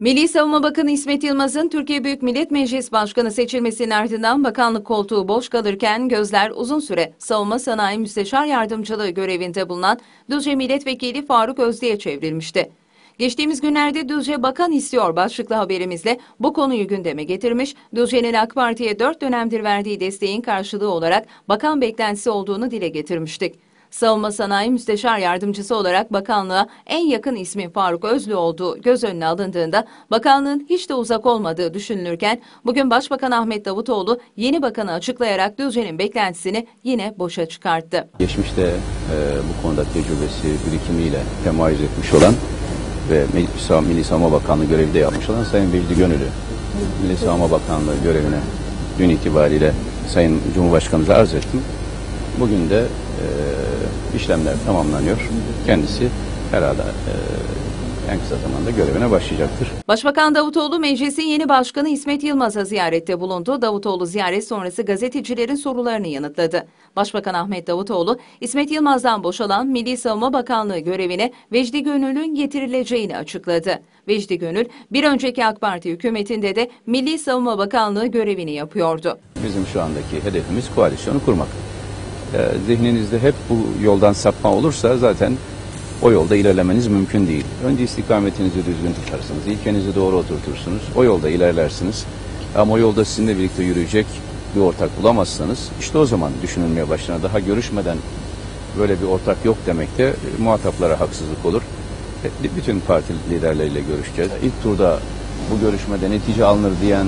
Milli Savunma Bakanı İsmet Yılmaz'ın Türkiye Büyük Millet Meclisi Başkanı seçilmesinin ardından bakanlık koltuğu boş kalırken gözler uzun süre Savunma Sanayi Müsteşar Yardımcılığı görevinde bulunan Düzce Milletvekili Faruk Özde'ye çevrilmişti. Geçtiğimiz günlerde Düzce Bakan istiyor başlıklı haberimizle bu konuyu gündeme getirmiş, Düzce'nin AK Parti'ye dört dönemdir verdiği desteğin karşılığı olarak bakan beklentisi olduğunu dile getirmiştik. Savunma Sanayi Müsteşar Yardımcısı olarak bakanlığa en yakın ismi Faruk Özlü olduğu göz önüne alındığında bakanlığın hiç de uzak olmadığı düşünülürken bugün Başbakan Ahmet Davutoğlu yeni bakanı açıklayarak Düzce'nin beklentisini yine boşa çıkarttı. Geçmişte e, bu konuda tecrübesi, birikimiyle temayüz etmiş olan ve Milli, Savunma Bakanlığı görevi de yapmış olan Sayın Vecdi Gönül'ü Milli Savunma Bakanlığı görevine dün itibariyle Sayın Cumhurbaşkanımıza arz ettim. Bugün de e, işlemler tamamlanıyor. Kendisi herhalde e, en kısa zamanda görevine başlayacaktır. Başbakan Davutoğlu meclisin yeni başkanı İsmet Yılmaz'a ziyarette bulundu. Davutoğlu ziyaret sonrası gazetecilerin sorularını yanıtladı. Başbakan Ahmet Davutoğlu, İsmet Yılmaz'dan boşalan Milli Savunma Bakanlığı görevine Vecdi Gönül'ün getirileceğini açıkladı. Vecdi Gönül, bir önceki AK Parti hükümetinde de Milli Savunma Bakanlığı görevini yapıyordu. Bizim şu andaki hedefimiz koalisyonu kurmak. E, zihninizde hep bu yoldan sapma olursa zaten o yolda ilerlemeniz mümkün değil. Önce istikametinizi düzgün tutarsınız, ilkenizi doğru oturtursunuz, o yolda ilerlersiniz. Ama o yolda sizinle birlikte yürüyecek bir ortak bulamazsanız işte o zaman düşünülmeye başlanır. Daha görüşmeden böyle bir ortak yok demek de e, muhataplara haksızlık olur. E, bütün parti liderleriyle görüşeceğiz. İlk turda bu görüşmede netice alınır diyen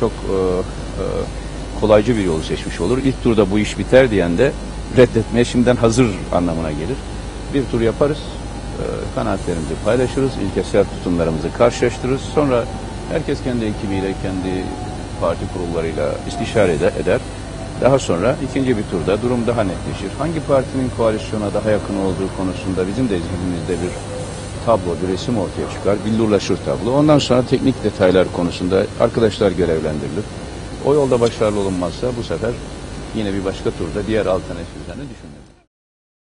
çok e, e, kolaycı bir yolu seçmiş olur. İlk turda bu iş biter diyen de reddetmeye şimdiden hazır anlamına gelir. Bir tur yaparız, e, kanaatlerimizi paylaşırız, ilkesel tutumlarımızı karşılaştırırız. Sonra herkes kendi ekibiyle, kendi parti kurullarıyla istişare eder. Daha sonra ikinci bir turda durum daha netleşir. Hangi partinin koalisyona daha yakın olduğu konusunda bizim de zihnimizde bir tablo, bir resim ortaya çıkar. Billurlaşır tablo. Ondan sonra teknik detaylar konusunda arkadaşlar görevlendirilir. O yolda başarılı olunmazsa bu sefer yine bir başka turda diğer alternatif üzerine düşünülür.